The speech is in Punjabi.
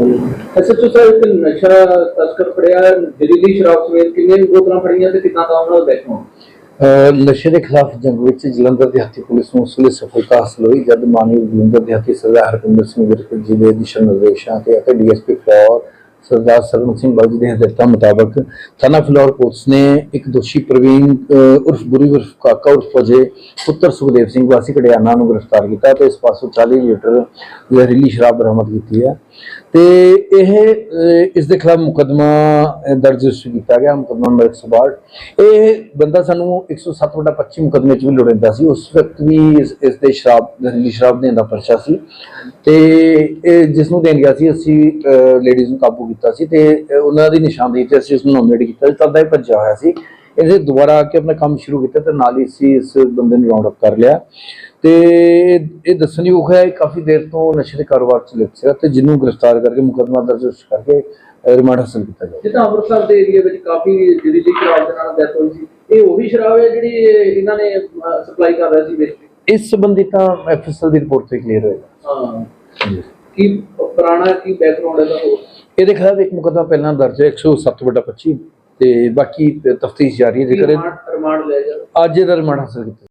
ਐਸਐਚਓ ਸਾਹਿਬ ਇੱਕ ਨਸ਼ਾ ਤਸਕਰ ਫੜਿਆ ਜ਼ਹਿਰੀਲੀ ਸ਼ਰਾਬ ਸਮੇਤ ਕਿੰਨੇ ਬੋਤਲਾਂ ਫੜੀਆਂ ਤੇ ਕਿੰਨਾ ਦਾ ਉਹਨਾਂ ਦਾ ਬੈਕਗ੍ਰਾਉਂਡ ਨਸ਼ੇ ਦੇ ਖਿਲਾਫ ਜੰਗ ਵਿੱਚ ਜਲੰਧਰ ਦਿਹਾਤੀ ਪੁਲਿਸ ਨੂੰ ਉਸਲੇ ਸਫਲਤਾ ਹਾਸਲ ਹੋਈ, ਜਦ ਮਾਨਯੋਗ ਜਲੰਧਰ ਦਿਹਾਤੀ ਸਰਦਾਰ ਹਰਪਿੰਦਰ ਸਿੰਘ ਵਿਰਕ ਜੀ ਦੇ ਦਿਸ਼ਾ ਨਿਰਦੇਸ਼ਾਂ ਤੇ ਅਤੇ ਡੀਐਸਪੀ ਫਲੋਰ ਸਰਦਾਰ ਸਰਵਨ ਸਿੰਘ ਬਾਜੀ ਦੇ ਹਦਾਇਤਾਂ ਮੁਤਾਬਕ ਥਾਣਾ ਫਲੋਰ ਪੁਲਿਸ ਨੇ ਇੱਕ ਦੋਸ਼ੀ ਪ੍ਰਵੀਨ ਉਰਫ ਗੁਰੀ ਉਰਫ ਕਾਕਾ ਉਰਫ ਅਜੇ ਪੁੱਤਰ ਸੁਖਦੇਵ ਸਿੰਘ ਵਾਸੀ ਕੜਿਆਣਾ ਨੂੰ ਗ੍ਰਿਫਤਾਰ ਕੀਤਾ ਤੇ ਇਸ ਪਾਸੋਂ 40 ਲੀਟਰ ਜ਼ਹਿਰੀਲੀ ਸ਼ਰਾਬ ਬਰਾਮਦ ਕੀਤੀ ਹੈ। ਤੇ ਇਹ ਇਸ ਦੇ ਖਿਲਾਫ ਮੁਕਦਮਾ ਦਰਜ ਕੀਤਾ ਗਿਆ, ਮੁਕਦਮਾ ਨੰਬਰ 162 ਇਹ ਬੰਦਾ ਸਾਨੂੰ 107/25 ਮੁਕਦਮੇ ਚ ਵੀ ਲੋੜਿੰਦਾ ਸੀ। ਉਸ ਵਕਤ ਵੀ ਇਸ ਇਸ ਦੇ ਸ਼ਰਾਬ, ਜ਼ਹਿਰੀਲੀ ਸ਼ਰਾਬ ਦੇਣ ਦਾ ਪਰਚਾ ਸੀ। ਤੇ ਇਹ ਜਿਸ ਨੂੰ ਦੇਣ ਗਿਆ ਸੀ, ਅਸੀਂ ਲੇਡੀਜ਼ ਨੂੰ ਕਾਬੂ ਕੀਤਾ ਸੀ ਤੇ ਉਹਨਾਂ ਦੀ ਨਿਸ਼ਾਨਦੇਹੀ ਤੇ ਅਸੀਂ ਉਸ ਨੂੰ ਨੋਮੀਨੇਟ ਕੀਤਾ ਤਦ ਦਾ ਇਹ ਭੱਜਿਆ ਹੋਇਆ ਸੀ। ਇਹਨੇ ਦੁਬਾਰਾ ਆ ਕੇ ਆਪਣਾ ਕੰਮ ਸ਼ੁਰੂ ਕੀਤਾ ਤੇ ਨਾਲ ਹੀ ਅਸੀਂ ਇਸ ਬੰਦੇ ਨੂੰ ਰਾਉਂਡ ਅਪ ਕਰ ਲਿਆ। ਤੇ ਇਹ ਦੱਸਣਯੋਗ ਹੈ ਕਾਫੀ ਦੇਰ ਤੋਂ ਨਸ਼ੇ ਦੇ ਕਾਰੋਬਾਰ ਚ ਲਿਪਤ ਸੀਗਾ ਤੇ ਜਿਹਨੂੰ ਗ੍ਰਿਫਤਾਰ ਕਰਕੇ ਮੁਕੱਦਮਾ ਦਰਜ ਕਰਕੇ ਰਿਮਾਂਡ ਹਾਸਲ ਕੀਤਾ ਜਾਵੇ ਜਿੱਦਾਂ ਅੰਮ੍ਰਿਤਸਰ ਦੇ ਏਰੀਆ ਵਿੱਚ ਕਾਫੀ ਸ਼ਰਾਬ ਦੇ ਨਾਲ ਡੈਥ ਹੋਈ ਸੀ ਇਹ ਉਹੀ ਸ਼ਰਾਬ ਹੈ ਜਿਹੜੀ ਇਹਨਾਂ ਨੇ ਸਪਲਾਈ ਕਰ ਰਿਹਾ ਸੀ ਵਿੱਚ? ਇਸ ਸੰਬੰਧੀ ਤਾਂ ਐਫਐਸਐਲ ਦੀ ਰਿਪੋਰਟ ਤੇ ਕਲੀਅਰ ਹੋਏਗਾ। ਹਾਂ। ਕੀ ਪੁਰਾਣਾ ਕੀ ਬੈਕਗ੍ਰਾਉਂਡ ਹੈ ਦਾ ਹੋਰ? ਇਹਦੇ ਖਿਲਾਫ ਇੱਕ ਮੁਕੱਦਮਾ ਪਹਿਲਾਂ ਦਰਜ ਹੈ 107/25 ਤੇ ਬਾਕੀ ਤਫਤੀਸ਼ ਜਾਰੀ ਹੈ ਜੇਕਰ ਰਿਮਾਂਡ ਅੱਜ ਇਹਦਾ ਰਿਮਾਂਡ ਹਾਸਲ ਕੀਤਾ